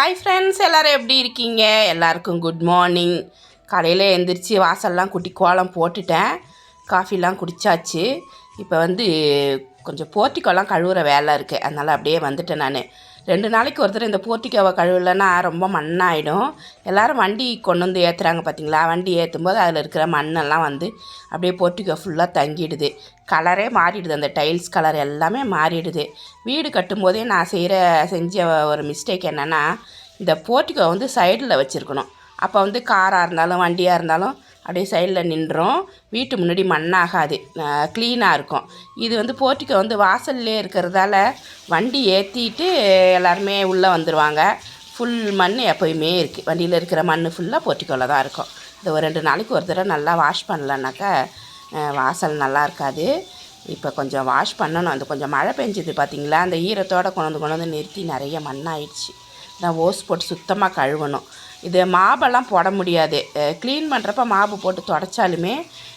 Hi friends எல்லோரும் எப்படி இருக்கீங்க? எல்லாருக்கும் குட் மார்னிங் காலையில் எழுந்திரிச்சி வாசல்லாம் குட்டி கோலம் போட்டுட்டேன். காஃபிலாம் குடித்தாச்சு இப்போ வந்து கொஞ்சம் போர்ட்டிக்கோலாம் கழுவுற வேலை இருக்குது அதனால் அப்படியே வந்துட்டேன் நான். ரெண்டு நாளைக்கு ஒருத்தர் இந்த போர்ட்டிக்கோவை கழுவலைன்னா ரொம்ப மண்ணாயிடும். எல்லாரும் வண்டி கொண்டு வந்து ஏற்றுறாங்க பார்த்தீங்களா வண்டி ஏற்றும் போது அதில் இருக்கிற மண்ணெல்லாம் வந்து அப்படியே போர்ட்டிக்கோ ஃபுல்லாக தங்கிடுது. கலரே மாறிடுது. அந்த டைல்ஸ் கலர் எல்லாமே மாறிடுது. வீடு கட்டும்போதே நான் செய்கிற செஞ்ச ஒரு மிஸ்டேக் என்னென்னா இந்த போர்ட்டிக்கோ வந்து சைடில் வச்சுருக்கணும். அப்போ வந்து காராக இருந்தாலும் வண்டியாக இருந்தாலும் அப்படியே சைடில் நின்றோம். வீட்டு முன்னாடி மண்ணாகாது. க்ளீனாக இருக்கும். இது வந்து போர்ட்டிக்கோ வந்து வாசல்லே இருக்கிறதால வண்டி ஏற்றிட்டு எல்லாருமே உள்ளே வந்துடுவாங்க ஃபுல் மண் எப்போயுமே இருக்குது வண்டியில் இருக்கிற மண் ஃபுல்லாக போர்ட்டிக்கோவில் தான் இருக்கும். இந்த ஒரு ரெண்டு நாளைக்கு ஒரு தடவை நல்லா வாஷ் பண்ணலன்னாக்கா வாசல் நல்லா இருக்காது. இப்போ கொஞ்சம் வாஷ் பண்ணணும். அந்த கொஞ்சம் மழை பெஞ்சுது பார்த்தீங்களா அந்த ஈரத்தோடு கொண்டு வந்து கொண்டு வந்து நிறுத்தி நிறைய மண்ணாயிடுச்சு. நான் ஓஸ் போட்டு சுத்தமாக கழுவணும். இது மாபெல்லாம் போட முடியாது. க்ளீன் பண்ணுறப்ப மாவு போட்டு தொடச்சாலுமே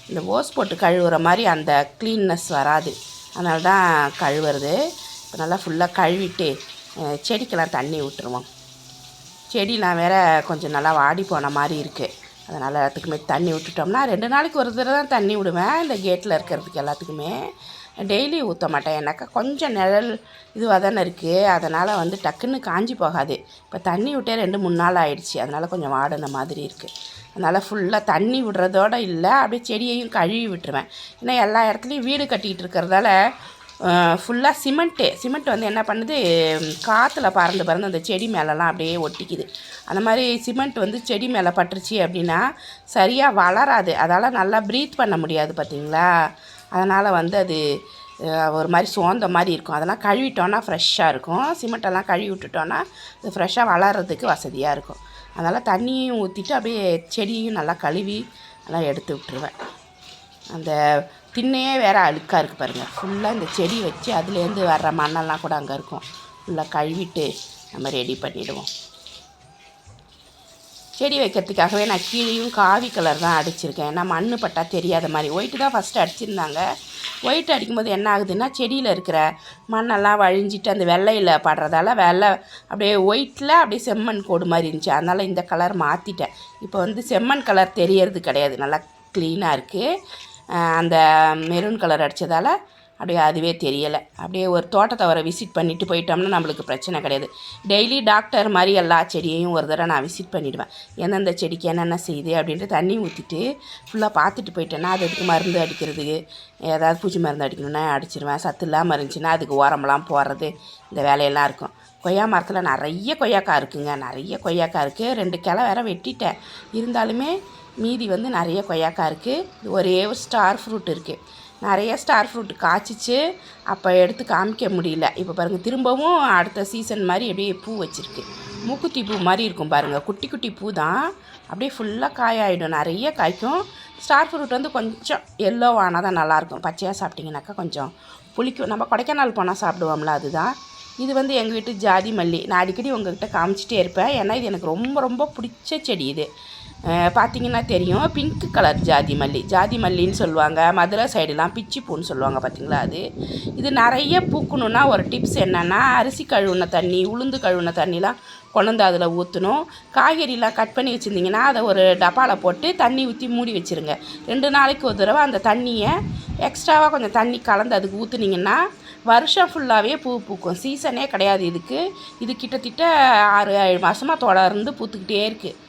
இந்த ஓஸ் போட்டு கழுவுற மாதிரி அந்த க்ளீன்னஸ் வராது. அதனால தான் கழுவுறது. இப்போ நல்லா ஃபுல்லாக கழுவிட்டு செடிக்கெல்லாம் தண்ணி விட்டுருவோம் செடிலாம் வேற கொஞ்சம் நல்லா வாடி போன மாதிரி இருக்குது அதனால் எல்லாத்துக்குமே தண்ணி விட்டுட்டோம்னா ரெண்டு நாளைக்கு ஒரு தடவை தான் தண்ணி விடுவேன். இந்த கேட்டில் இருக்கிறதுக்கு எல்லாத்துக்குமே. டெய்லி ஊற்ற மாட்டேன். ஏன்னாக்கா கொஞ்சம் நிழல் இதுவாக தானே இருக்குது அதனால் வந்து டக்குன்னு காஞ்சி போகாது. இப்போ தண்ணி விட்டே ரெண்டு மூணு நாள் ஆயிடுச்சு. அதனால் கொஞ்சம் வாடின மாதிரி இருக்குது அதனால் ஃபுல்லாக தண்ணி விடுறதோட இல்லை. அப்படியே செடியையும் கழுவி விட்டுருவேன். ஏன்னா எல்லா இடத்துலையும் வீடு கட்டிக்கிட்டு இருக்கிறதால ஃபுல்லாக சிமெண்ட்டு சிமெண்ட் வந்து என்ன பண்ணுது? காற்றுல பறந்து பறந்து அந்த செடி மேலெலாம் அப்படியே ஒட்டிக்குது. அந்த மாதிரி சிமெண்ட் வந்து செடி மேலே பட்டுருச்சு அப்படின்னா சரியாக வளராது. அதால் நல்லா ப்ரீத் பண்ண முடியாது பார்த்தீங்களா அதனால் வந்து அது ஒரு மாதிரி சோர்ந்த மாதிரி இருக்கும். அதெல்லாம் கழுவிட்டோன்னா ஃப்ரெஷ்ஷாக இருக்கும். சிமெண்ட்டெல்லாம் கழுவி விட்டுட்டோன்னா அது ஃப்ரெஷ்ஷாக வளர்கிறதுக்கு வசதியாக இருக்கும். அதனால் தண்ணியும் ஊற்றிட்டு அப்படியே செடியும் நல்லா கழுவி நல்லா எடுத்து விட்டுருவேன். அந்த திண்ணையே வேறு அழுக்காக இருக்குது பாருங்கள் ஃபுல்லாக இந்த செடி வச்சு அதுலேருந்து வர்ற மண்ணெல்லாம் கூட அங்கே இருக்கும். ஃபுல்லாக கழுவிட்டு நம்ம ரெடி பண்ணிவிடுவோம் செடி வைக்கிறதுக்காகவே நான் கீழேயும் காவி கலர் தான் அடிச்சிருக்கேன். ஏன்னா மண் பட்டா தெரியாத மாதிரி. ஒயிட்டு தான் ஃபஸ்ட்டு அடிச்சிருந்தாங்க. ஒயிட் அடிக்கும்போது என்ன ஆகுதுன்னா செடியில் இருக்கிற மண்ணெல்லாம் வழிஞ்சிட்டு அந்த வெள்ளையில் படுறதால வெள்ளை அப்படியே ஒயிட்டில் அப்படியே செம்மண் கோடு மாதிரி இருந்துச்சு. அதனால் இந்த கலர் மாற்றிட்டேன் இப்போ வந்து செம்மண் கலர் தெரியறது கிடையாது. நல்லா க்ளீனாக இருக்குது அந்த மெரூன் கலர் அடித்ததால் அப்படியே அதுவே தெரியலை. அப்படியே ஒரு தோட்டத்தை வர விசிட் பண்ணிட்டு போயிட்டோம்னா நம்மளுக்கு பிரச்சனை கிடையாது. டெய்லி டாக்டர் மாதிரி எல்லா செடியையும் ஒரு தடவை நான் விசிட் பண்ணிவிடுவேன் எந்தெந்த செடிக்கு என்னென்ன செய்யுது அப்படின்ட்டு தண்ணி ஊற்றிட்டு ஃபுல்லாக பார்த்துட்டு போயிட்டேன்னா அது அதுக்கு மருந்து அடிக்கிறதுக்கு ஏதாவது பூச்சி மருந்து அடிக்கணும்னா அடிச்சிருவேன். சத்து இல்லாமல் இருந்துச்சுன்னா அதுக்கு ஓரமெல்லாம் போடுறது. இந்த வேலையெல்லாம் இருக்கும். கொய்யா மரத்தில் நிறைய கொய்யாக்காய் இருக்குங்க. நிறைய கொய்யாக்காய் இருக்குது ரெண்டு கிளை வேற வெட்டிட்டேன். இருந்தாலுமே மீதி வந்து நிறைய கொய்யாக்காய் இருக்குது ஒரே ஒரு ஸ்டார் ஃப்ரூட் இருக்குது நிறைய ஸ்டார் ஃப்ரூட் காய்ச்சிச்சு. அப்போ எடுத்து காமிக்க முடியல. இப்போ பாருங்கள் திரும்பவும் அடுத்த சீசன் மாதிரி அப்படியே பூ வச்சுருக்கு. மூக்குத்தி பூ மாதிரி இருக்கும் பாருங்கள் குட்டி குட்டி பூ தான் அப்படியே ஃபுல்லாக காயாயிடும். நிறைய காய்க்கும். ஸ்டார் ஃப்ரூட் வந்து கொஞ்சம் எல்லோ ஆனால் தான் நல்லாயிருக்கும். பச்சையாக சாப்பிட்டிங்கனாக்கா கொஞ்சம் புளிக்கும். நம்ம கொடைக்கானல் போனால் சாப்பிடுவோம்ல அதுதான். இது வந்து எங்கள் வீட்டு ஜாதி மல்லி. நான் அடிக்கடி உங்கள்கிட்ட காமிச்சிட்டே இருப்பேன். ஏன்னா இது எனக்கு ரொம்ப ரொம்ப பிடிச்ச செடி இது. பார்த்தீங்கன்னா தெரியும். பிங்க் கலர் ஜாதி மல்லி. ஜாதி மல்லின்னு சொல்லுவாங்க. மதுரை சைடுலாம் பிச்சி பூன்னு சொல்லுவாங்க பார்த்தீங்களா அது? இது நிறைய பூக்கணுன்னா ஒரு டிப்ஸ் என்னென்னா அரிசி கழுவுன தண்ணி உளுந்து கழுவுன தண்ணிலாம் கொண்டு அதில் ஊற்றணும் காய்கறிலாம் கட் பண்ணி வச்சுருந்தீங்கன்னா அதை ஒரு டப்பாவில் போட்டு தண்ணி ஊற்றி மூடி வச்சுருங்க. ரெண்டு நாளைக்கு ஒரு தடவை அந்த தண்ணியை எக்ஸ்ட்ராவாக கொஞ்சம் தண்ணி கலந்து அதுக்கு ஊற்றுனீங்கன்னா வருஷம் ஃபுல்லாகவே பூ பூக்கும். சீசனே கிடையாது இதுக்கு. இது கிட்டத்தட்ட ஆறு ஏழு மாதமாக தொடர்ந்து பூத்துக்கிட்டே இருக்குது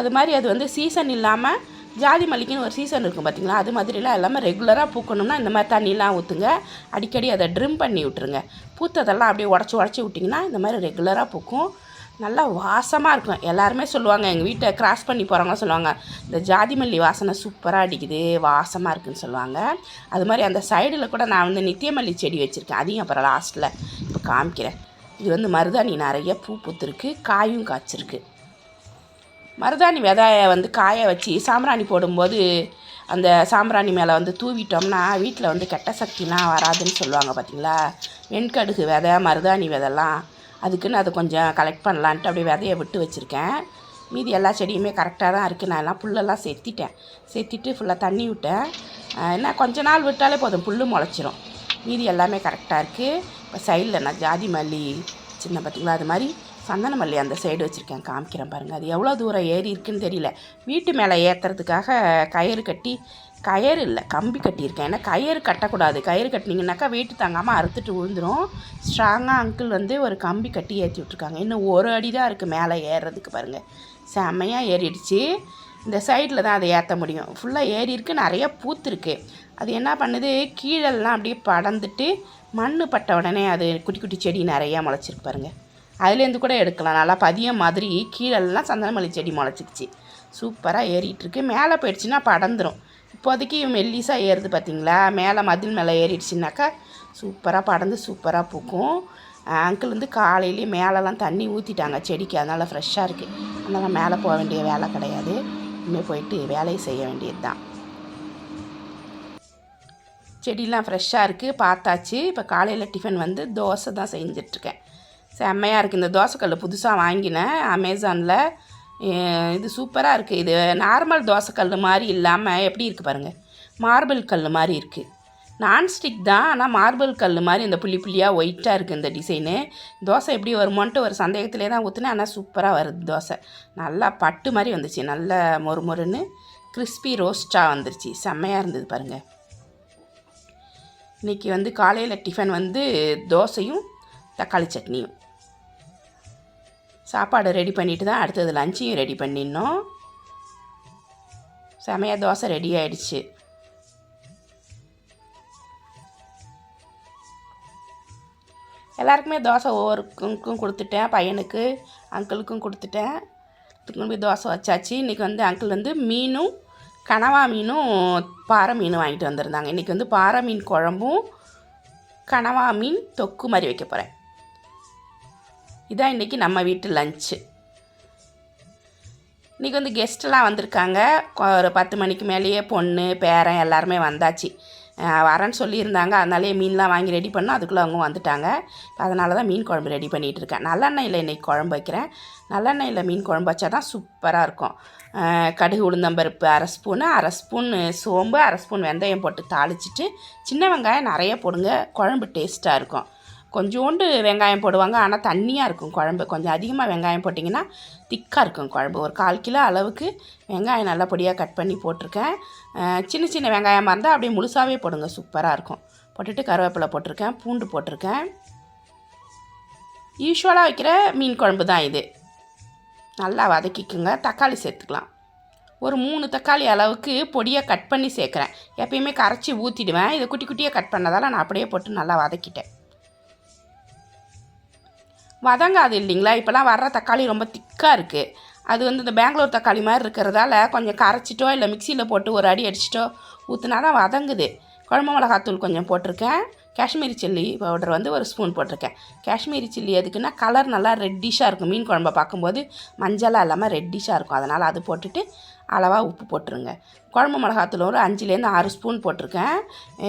அது மாதிரி அது வந்து சீசன் இல்லாமல் ஜாதி மல்லிகைன்னு ஒரு சீசன் இருக்கும் பார்த்தீங்களா அது மாதிரிலாம் எல்லாமே ரெகுலராக பூக்கணும்னா இந்த மாதிரி தண்ணிலாம் ஊற்றுங்க அடிக்கடி அதை ட்ரிம் பண்ணி விட்டுருங்க. பூத்ததெல்லாம் அப்படியே உடச்சி உடச்சி விட்டிங்கன்னா இந்த மாதிரி ரெகுலராக பூக்கும். நல்லா வாசமாக இருக்கும். எல்லாருமே சொல்லுவாங்க எங்கள் வீட்டை கிராஸ் பண்ணி போகிறவங்க சொல்லுவாங்க இந்த ஜாதி மல்லி வாசனை சூப்பராக அடிக்குது வாசமாக இருக்குன்னு சொல்லுவாங்க. அது மாதிரி அந்த சைடில் கூட நான் வந்து நித்தியமல்லி செடி வச்சுருக்கேன். அதையும் அப்புறம் லாஸ்ட்டில் இப்போ காமிக்கிறேன். இது வந்து மருதாணி நிறைய பூ பூத்துருக்கு காயும் காய்ச்சிருக்கு. மருதாணி விதைய வந்து காய வச்சு சாம்பிராணி போடும்போது அந்த சாம்பிராணி மேலே வந்து தூவிட்டோம்னா வீட்டில் வந்து கெட்ட சக்திலாம் வராதுன்னு சொல்லுவாங்க பார்த்தீங்களா? வெண்கடுகு விதை மருதாணி விதைலாம். அதுக்குன்னு அதை கொஞ்சம் கலெக்ட் பண்ணலான்ட்டு அப்படியே விதையை விட்டு வச்சுருக்கேன். மீதி எல்லா செடியுமே கரெக்டாக தான் இருக்குது. நான் எல்லாம் புல்லெல்லாம் செத்திட்டேன் செத்திட்டு ஃபுல்லாக தண்ணி விட்டேன். ஏன்னா என்ன கொஞ்ச நாள் விட்டாலே போதும். புல் முளைச்சிரும். மீதி எல்லாமே கரெக்டாக இருக்குது. இப்போ சைடில் நான் ஜாதி மல்லி சின்ன பார்த்தீங்களா? அது மாதிரி சந்தன மல்லி அந்த சைடு வச்சுருக்கேன். காமிக்கிறேன் பாருங்கள் அது எவ்வளோ தூரம் ஏறி இருக்குன்னு தெரியல. வீட்டு மேலே ஏற்றுறதுக்காக கயிறு கட்டி கயிறு இல்லை கம்பி கட்டியிருக்கேன். ஏன்னா கயிறு கட்டக்கூடாது. கயிறு கட்டினீங்கன்னாக்கா வீட்டு தாங்காமல் அறுத்துட்டு விழுந்துரும். ஸ்ட்ராங்காக அங்கிள் வந்து ஒரு கம்பி கட்டி ஏற்றி விட்ருக்காங்க இன்னும் ஒரு அடி தான் இருக்குது மேலே ஏறுறதுக்கு பாருங்கள் செம்மையாக ஏறிடுச்சு. இந்த சைடில் தான் அதை ஏற்ற முடியும். ஃபுல்லாக ஏறி இருக்கு. நிறைய பூத்துருக்கு அது என்ன பண்ணுது? கீழெல்லாம் அப்படியே படந்துட்டு மண் பட்ட உடனே அது குட்டி குட்டி செடி நிறையா முளைச்சிருக்கு பாருங்கள் அதுலேருந்து கூட எடுக்கலாம். நல்லா பதியம் மாதிரி கீழெல்லாம் சந்தனமல்லி செடி முளைச்சிக்கிச்சு சூப்பராக ஏறிட்டுருக்கு. மேலே போயிடுச்சுன்னா படந்துரும் இப்போதைக்கு மெல்லிசாக ஏறுது பார்த்தீங்களா? மேலே மதில் மேலே ஏறிடுச்சுனாக்கா சூப்பராக படந்து சூப்பராக பூக்கும். அங்கிள் வந்து காலையிலேயே மேலெல்லாம் தண்ணி ஊற்றிட்டாங்க செடிக்கு. அதனால் ஃப்ரெஷ்ஷாக இருக்குது அதனால் மேலே போக வேண்டிய வேலை கிடையாது. இனிமேல் போயிட்டு வேலையை செய்ய வேண்டியது தான் செடிலாம் ஃப்ரெஷ்ஷாக இருக்குது பார்த்தாச்சு. இப்போ காலையில் டிஃபன் வந்து தோசை தான் செஞ்சிட்ருக்கேன் செம்மையாக இருக்குது இந்த தோசைக்கல் புதுசாக வாங்கினேன். அமேசானில் இது சூப்பராக இருக்குது இது நார்மல் தோசைக்கல் மாதிரி இல்லாமல் எப்படி இருக்குது பாருங்கள் மார்பிள் கல் மாதிரி இருக்குது நான்ஸ்டிக் தான் ஆனால் மார்பிள் கல் மாதிரி இந்த புள்ளி புள்ளியாக ஒயிட்டாக இருக்குது இந்த டிசைனு தோசை எப்படி வருமோன்ட்டு ஒரு சந்தேகத்திலே தான் ஊற்றுனேன் ஆனால் சூப்பராக வருது தோசை. நல்லா பட்டு மாதிரி வந்துச்சு. நல்ல மொறு மொறுன்னு கிறிஸ்பி ரோஸ்ட்டாக வந்துருச்சு. செம்மையாக இருந்தது பாருங்கள் இன்றைக்கி வந்து காலையில் டிஃபன் வந்து தோசையும் தக்காளி சட்னியும். சாப்பாடு ரெடி பண்ணிட்டு தான் அடுத்தது லஞ்சையும் ரெடி பண்ணிடணும். செமையாக தோசை ரெடி ஆயிடுச்சு. எல்லாருக்குமே தோசை ஒவ்வொருக்கும் கொடுத்துட்டேன் பையனுக்கு அங்கிளுக்கும் கொடுத்துட்டேன். திரும்பி தோசை வச்சாச்சு. இன்றைக்கி வந்து அங்கிள் வந்து மீனும் கனவா மீனும் பாறை மீனும் வாங்கிட்டு வந்திருந்தாங்க. இன்றைக்கி வந்து பாறை மீன் குழம்பும் கனவா மீன் தொக்கு மாதிரி வைக்க போகிறேன் இதான் இன்றைக்கி நம்ம வீட்டு லஞ்சு இன்றைக்கி வந்து கெஸ்ட்டெல்லாம் வந்திருக்காங்க. ஒரு பத்து மணிக்கு மேலேயே பொண்ணு பேரன் எல்லாருமே வந்தாச்சு. வரேன்னு சொல்லியிருந்தாங்க. அதனாலே மீன்லாம் வாங்கி ரெடி பண்ணோம். அதுக்குள்ளே அவங்க வந்துட்டாங்க. அதனால தான் மீன் குழம்பு ரெடி பண்ணிகிட்டு இருக்கேன். நல்லெண்ணெயில் இன்றைக்கி குழம்பு வைக்கிறேன். நல்லெண்ணெயில் மீன் குழம்பு வச்சா தான் சூப்பராக இருக்கும். கடுகு உளுந்தம்பருப்பு அரை ஸ்பூனு அரை ஸ்பூன் சோம்பு அரை ஸ்பூன் வெந்தயம் போட்டு தாளிச்சிட்டு சின்ன வெங்காயம் நிறைய போடுங்க. குழம்பு டேஸ்ட்டாக இருக்கும். கொஞ்சோண்டு வெங்காயம் போடுவாங்க. ஆனால் தண்ணியாக இருக்கும் குழம்பு. கொஞ்சம் அதிகமாக வெங்காயம் போட்டிங்கன்னா திக்காக இருக்கும் குழம்பு. ஒரு கால் கிலோ அளவுக்கு வெங்காயம் நல்லா பொடியாக கட் பண்ணி போட்டிருக்கேன். சின்ன சின்ன வெங்காயமாக இருந்தால் அப்படியே முழுசாகவே போடுங்க. சூப்பராக இருக்கும். போட்டுட்டு கருவேப்பிலை போட்டிருக்கேன். பூண்டு போட்டிருக்கேன். யூஸ்வலாக வைக்கிற மீன் குழம்பு தான் இது. நல்லா வதக்கிக்குங்க. தக்காளி சேர்த்துக்கலாம். ஒரு மூணு தக்காளி அளவுக்கு பொடியாக கட் பண்ணி சேர்க்குறேன். எப்பயுமே கரைச்சி ஊற்றிடுவேன் இதை குட்டி குட்டியாக கட் பண்ணதால் நான் அப்படியே போட்டு நல்லா வதக்கிட்டேன். வதங்காது இல்லைங்களா? இப்போலாம் வர்ற தக்காளி ரொம்ப திக்காக இருக்குது அது வந்து இந்த பெங்களூர் தக்காளி மாதிரி இருக்கிறதால கொஞ்சம் கரைச்சிட்டோ இல்லை மிக்சியில் போட்டு ஒரு அடி அடிச்சிட்டோ ஊற்றினா தான் வதங்குது. குழம்பு மிளகாத்தூள் கொஞ்சம் போட்டிருக்கேன். காஷ்மீரி சில்லி பவுடர் வந்து ஒரு ஸ்பூன் போட்டிருக்கேன். காஷ்மீரி சில்லி எதுக்குன்னா கலர் நல்லா ரெட்டிஷாக இருக்கும். மீன் குழம்ப பார்க்கும்போது மஞ்சளாக இல்லாமல் ரெட்டிஷாக இருக்கும். அதனால் அது போட்டுட்டு அளவாக உப்பு போட்டுருங்க. குழம்பு மிளகாத்தூள் ஒரு அஞ்சுலேருந்து ஆறு ஸ்பூன் போட்டிருக்கேன்.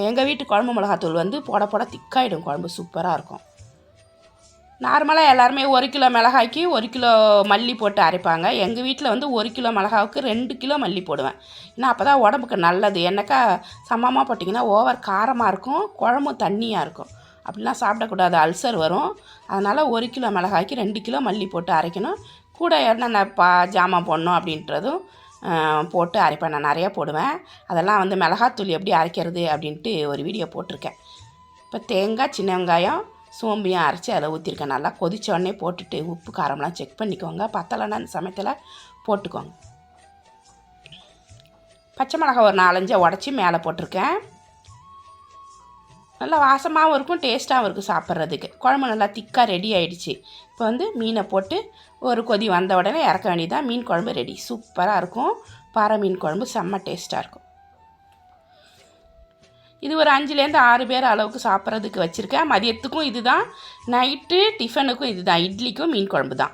எங்கள் வீட்டு குழம்பு மிளகாத்தூள் வந்து போட போட திக்காயிடும். குழம்பு சூப்பராக இருக்கும். நார்மலாக எல்லாருமே ஒரு கிலோ மிளகாய்க்கு ஒரு கிலோ மல்லி போட்டு அரைப்பாங்க. எங்கள் வீட்டில் வந்து ஒரு கிலோ மிளகாவுக்கு ரெண்டு கிலோ மல்லி போடுவேன். ஏன்னா அப்போ தான் உடம்புக்கு நல்லது. என்னக்கா சமமாக போட்டிங்கன்னா ஓவர் காரமாக இருக்கும் குழம்பும் தண்ணியாக இருக்கும். அப்படிலாம் சாப்பிடக்கூடாது. அல்சர் வரும். அதனால் ஒரு கிலோ மிளகாய்க்கு ரெண்டு கிலோ மல்லி போட்டு அரைக்கணும். கூட என்னென்ன பா ஜாமான் போடணும் அப்படின்றதும் போட்டு அரைப்பேன். நான் நிறையா போடுவேன். அதெல்லாம் வந்து மிளகாத்தூள் எப்படி அரைக்கிறது அப்படின்ட்டு ஒரு வீடியோ போட்டிருக்கேன். இப்போ தேங்காய் சின்ன வெங்காயம் சோம்பையும் அரைச்சி அதில் ஊற்றிருக்கேன் நல்லா கொதிச்ச உடனே போட்டுட்டு உப்பு காரம்லாம் செக் பண்ணிக்கோங்க. பத்தலைன்னா அந்த சமயத்தில் போட்டுக்கோங்க. பச்சை மிளகாய் ஒரு நாலஞ்சை உடச்சி மேலே போட்டிருக்கேன். நல்லா வாசமாகவும் இருக்கும் டேஸ்ட்டாகவும் இருக்கும் சாப்பிட்றதுக்கு. குழம்பு நல்லா திக்காக ரெடி ஆகிடுச்சு இப்போ வந்து மீனை போட்டு ஒரு கொதி வந்த உடனே இறக்க வேண்டியதான் மீன் குழம்பு ரெடி சூப்பராக இருக்கும். பாறை மீன் குழம்பு செம்ம டேஸ்ட்டாக இருக்கும். இது ஒரு அஞ்சுலேருந்து ஆறு பேர் அளவுக்கு சாப்பிட்றதுக்கு வச்சுருக்கேன். மதியத்துக்கும் இது தான் நைட்டு டிஃபனுக்கும் இதுதான் இட்லிக்கும் மீன் குழம்பு தான்.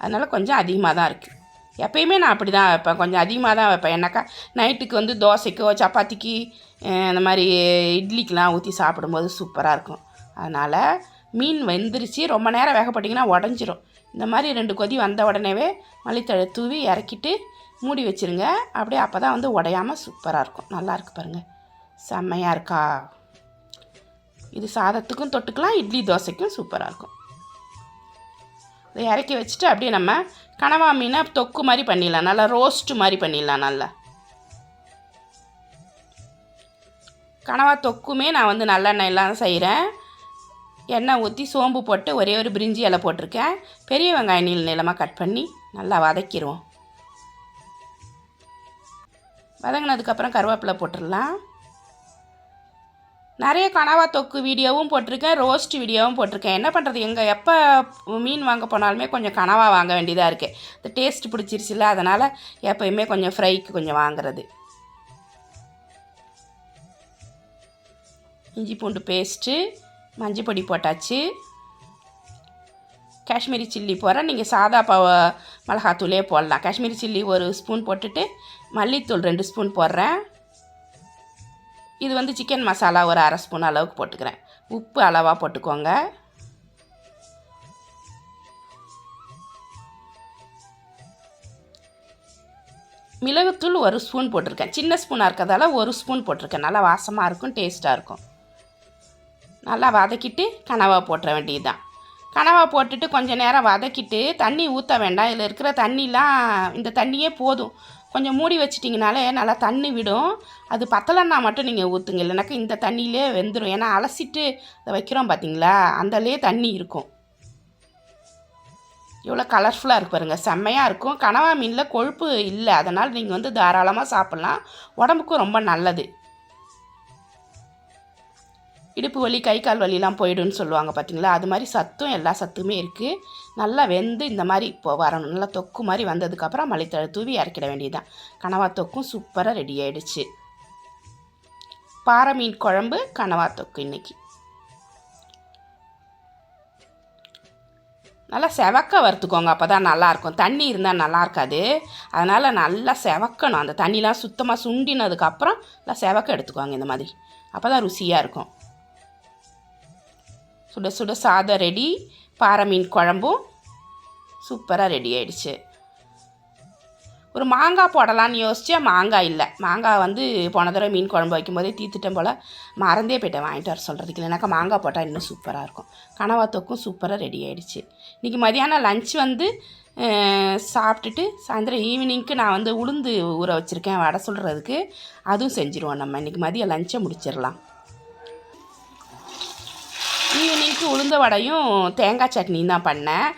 அதனால் கொஞ்சம் அதிகமாக தான் இருக்குது எப்பயுமே நான் அப்படி தான் வைப்பேன். கொஞ்சம் அதிகமாக தான் வைப்பேன். என்னக்கா நைட்டுக்கு வந்து தோசைக்கோ சப்பாத்திக்கு அந்த இந்த மாதிரி இட்லிக்கெலாம் ஊற்றி சாப்பிடும்போது சூப்பராக இருக்கும். அதனால் மீன் வெந்துருச்சு. ரொம்ப நேரம் வேகப்பட்டிங்கன்னா உடஞ்சிரும். இந்த மாதிரி ரெண்டு கொதி வந்த உடனேவே மல்லித்தழை தூவி இறக்கிட்டு மூடி வச்சிருங்க. அப்படியே அப்போ தான் வந்து உடையாமல் சூப்பராக இருக்கும். நல்லாயிருக்கு பாருங்கள் செம்மையாக இருக்கா? இது சாதத்துக்கும் தொட்டுக்கலாம் இட்லி தோசைக்கும் சூப்பராக இருக்கும். இதை இறக்கி வச்சுட்டு அப்படியே நம்ம கனவா மீனை தொக்கு மாதிரி பண்ணிடலாம் நல்லா ரோஸ்ட்டு மாதிரி பண்ணிடலாம் நல்லா. கனவா தொக்குமே நான் வந்து நல்லெண்ணெய் எல்லாம் செய்கிறேன் எண்ணெய் ஊற்றி சோம்பு போட்டு ஒரே ஒரு பிரிஞ்சி இலை போட்டிருக்கேன். பெரிய வெங்காயம் நீள் நீளமாக கட் பண்ணி நல்லா வதக்கிடுவோம் வதங்கினதுக்கப்புறம் கருவேப்பிலை போட்டுடலாம். நிறைய கனவா தொக்கு வீடியோவும் போட்டிருக்கேன் ரோஸ்ட் வீடியோவும் போட்டிருக்கேன். என்ன பண்ணுறது எங்கே எப்போ மீன் வாங்க போனாலுமே கொஞ்சம் கனவா வாங்க வேண்டியதாக இருக்குது இந்த டேஸ்ட் பிடிச்சிருச்சுல அதனால் எப்போயுமே கொஞ்சம் ஃப்ரைக்கு கொஞ்சம் வாங்குறது. இஞ்சி பூண்டு பேஸ்ட்டு மஞ்சள் பொடி போட்டாச்சு. காஷ்மீரி சில்லி போடுறேன் நீங்கள் சாதா ப மிளகாத்தூளே போடலாம். காஷ்மீரி சில்லி ஒரு ஸ்பூன் போட்டுட்டு மல்லித்தூள் ரெண்டு ஸ்பூன் போடுறேன். இது வந்து சிக்கன் மசாலா ஒரு அரை ஸ்பூன் அளவுக்கு போட்டுக்கிறேன். உப்பு அளவாக போட்டுக்கோங்க. மிளகுத்தூள் ஒரு ஸ்பூன் போட்டிருக்கேன். சின்ன ஸ்பூனாக இருக்கிறதால ஒரு ஸ்பூன் போட்டிருக்கேன். நல்லா வாசமாக இருக்கும் டேஸ்ட்டாக இருக்கும். நல்லா வதக்கிட்டு கனவா போட்டுற வேண்டியது தான் கனவா போட்டுட்டு கொஞ்சம் நேரம் வதக்கிட்டு தண்ணி ஊற்ற வேண்டாம். இதில் இருக்கிற தண்ணிலாம் இந்த தண்ணியே போதும். கொஞ்சம் மூடி வச்சிட்டிங்கனாலே நல்லா தண்ணி விடும். அது பத்தலைன்னா மட்டும் நீங்கள் ஊற்றுங்க இல்லைனாக்கா இந்த தண்ணியிலே வெந்துடும் ஏன்னா அலசிட்டு அதை வைக்கிறோம் பார்த்தீங்களா அந்தலே தண்ணி இருக்கும். இவ்வளோ கலர்ஃபுல்லாக இருக்கு பாருங்கள் செம்மையாக இருக்கும். கனவா மீனில் கொழுப்பு இல்லை. அதனால் நீங்கள் வந்து தாராளமாக சாப்பிட்லாம். உடம்புக்கும் ரொம்ப நல்லது. இடுப்பு வலி கை கால் வலிலாம் போயிடும்னு சொல்லுவாங்க பார்த்தீங்களா அது மாதிரி சத்தும் எல்லா சத்துமே இருக்குது நல்லா வெந்து இந்த மாதிரி இப்போ வரணும். நல்லா தொக்கு மாதிரி வந்ததுக்கப்புறம் மளித்தழை தூவி இறக்கிட வேண்டியதுதான். கனவா தொக்கும் சூப்பராக ரெடி ஆகிடுச்சு பாறை மீன் குழம்பு கனவா தொக்கு இன்றைக்கி நல்லா செவக்க வறுத்துக்கோங்க அப்போ தான் நல்லாயிருக்கும். தண்ணி இருந்தால் நல்லா இருக்காது அதனால் நல்லா செவக்கணும். அந்த தண்ணிலாம் சுத்தமாக சுண்டினதுக்கப்புறம் நல்லா செவக்க எடுத்துக்கோங்க இந்த மாதிரி. அப்போ தான் ருசியாக இருக்கும். சுட சுட சாதம் ரெடி பாறை மீன் குழம்பும் சூப்பராக ரெடி ஆயிடுச்சு. ஒரு மாங்காய் போடலான்னு யோசித்தேன் மாங்காய் இல்லை. மாங்காய் வந்து போன தடவை மீன் குழம்பு வைக்கும்போதே தீத்துட்டேன் போல். மறந்தே போயிட்டேன் வாங்கிட்டு வர சொல்கிறதுக்கு இல்லைனாக்கா மாங்காய் போட்டால் இன்னும் சூப்பராக இருக்கும். கனவா தொக்கும் சூப்பராக ரெடி ஆகிடுச்சு இன்றைக்கி மதியானம் லஞ்ச் வந்து சாப்பிட்டுட்டு சாயந்தரம் ஈவினிங்க்கு நான் வந்து உளுந்து ஊற வச்சுருக்கேன் வடை சொல்கிறதுக்கு அதுவும் செஞ்சுருவோம் நம்ம. இன்றைக்கி மதியம் லஞ்சை முடிச்சிடலாம். ஈவினிங்க்கு உளுந்த வடையும் தேங்காய் சட்னியும் தான் பண்ணேன்.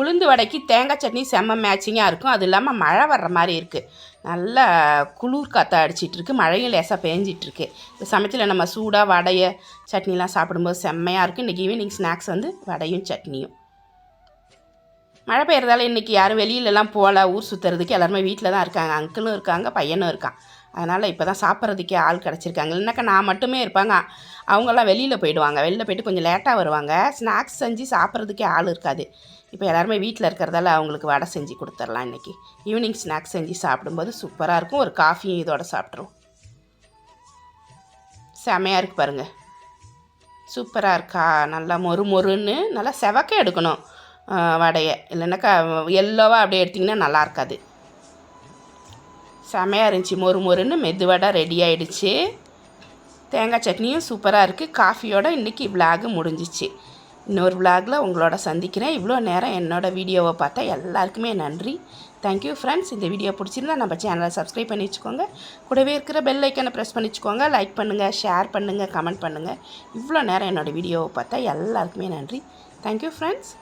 உளுந்து வடைக்கு தேங்காய் சட்னி செம்ம மேட்சிங்காக இருக்கும். அது இல்லாமல் மழை வர்ற மாதிரி இருக்குது நல்லா குளிர் காற்று அடிச்சிட்டு இருக்கு. மழையும் லேசாக பேஞ்சிட்ருக்கு இந்த சமயத்தில் நம்ம சூடாக வடையை சட்னிலாம் சாப்பிடும்போது செம்மையாக இருக்குது இன்றைக்கி ஈவினிங் ஸ்நாக்ஸ் வந்து வடையும் சட்னியும். மழை பெய்யறதால இன்றைக்கி யாரும் வெளியிலலாம் போகல. ஊர் சுற்றுறதுக்கு எல்லாருமே வீட்டில் தான் இருக்காங்க. அங்கிளும் இருக்காங்க பையனும் இருக்கான். அதனால் இப்போ தான் சாப்பிட்றதுக்கே ஆள் கிடச்சிருக்காங்க. இல்லைனாக்கா நான் மட்டுமே இருப்பாங்க. அவங்கெல்லாம் வெளியில் போயிடுவாங்க. வெளியில் போயிட்டு கொஞ்சம் லேட்டாக வருவாங்க. ஸ்நாக்ஸ் செஞ்சு சாப்பிட்றதுக்கே ஆள் இருக்காது. இப்போ எல்லாருமே வீட்டில் இருக்கிறதால அவங்களுக்கு வடை செஞ்சு கொடுத்துர்லாம் இன்றைக்கி ஈவினிங் ஸ்நாக்ஸ் செஞ்சு சாப்பிடும்போது சூப்பராக இருக்கும். ஒரு காஃபியும் இதோட சாப்பிட்ருவோம் செமையாக இருக்கு பாருங்கள் சூப்பராக இருக்கா? நல்லா மொறு மொறுன்னு நல்லா செவக்க எடுக்கணும். வடையை. இல்லைன்னாக்கா எல்லோவாக அப்படியே எடுத்திங்கன்னா நல்லா இருக்காது. செமையாக இருந்துச்சு. மொறு மொறுன்னு மெது வடை ரெடி ஆகிடுச்சு தேங்காய் சட்னியும் சூப்பராக இருக்குது காஃபியோட இன்றைக்கி விலாகு முடிஞ்சிச்சு. இன்னொரு விலாகில் உங்களோட சந்திக்கிறேன். இவ்வளோ நேரம் என்னோடய வீடியோவை பார்த்தா எல்லாருக்குமே நன்றி. தேங்க்யூ ஃப்ரெண்ட்ஸ் இந்த வீடியோ பிடிச்சிருந்தா நம்ம சேனலை சப்ஸ்கிரைப் பண்ணி வச்சுக்கோங்க. கூடவே இருக்கிற பெல் ஐக்கனை ப்ரெஸ் பண்ணி வச்சுக்கோங்க. லைக் பண்ணுங்கள் ஷேர் பண்ணுங்கள் கமெண்ட் பண்ணுங்கள் இவ்வளோ நேரம் என்னோடய வீடியோவை பார்த்தா எல்லாருக்குமே நன்றி. Thank you friends